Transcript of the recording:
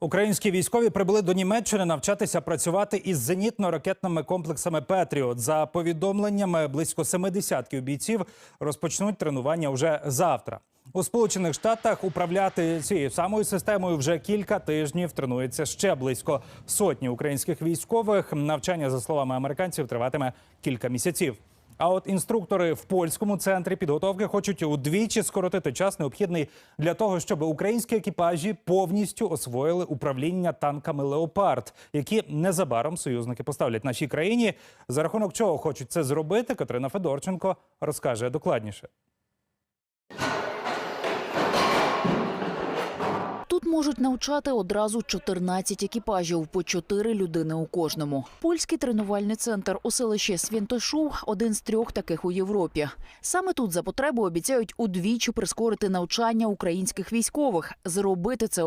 Українські військові прибули до Німеччини навчатися працювати із зенітно-ракетними комплексами Петріот. За повідомленнями, близько семи десятків бійців розпочнуть тренування вже завтра. У Сполучених Штатах управляти цією самою системою вже кілька тижнів тренується ще близько сотні українських військових. Навчання, за словами американців, триватиме кілька місяців. А от інструктори в польському центрі підготовки хочуть удвічі скоротити час, необхідний для того, щоб українські екіпажі повністю освоїли управління танками Леопард, які незабаром союзники поставлять нашій країні. За рахунок чого хочуть це зробити, Катерина Федорченко розкаже докладніше. Можуть навчати одразу 14 екіпажів, по 4 людини у кожному. Польський тренувальний центр у селищі Свінтошу – один з трьох таких у Європі. Саме тут за потребу обіцяють удвічі прискорити навчання українських військових. Зробити це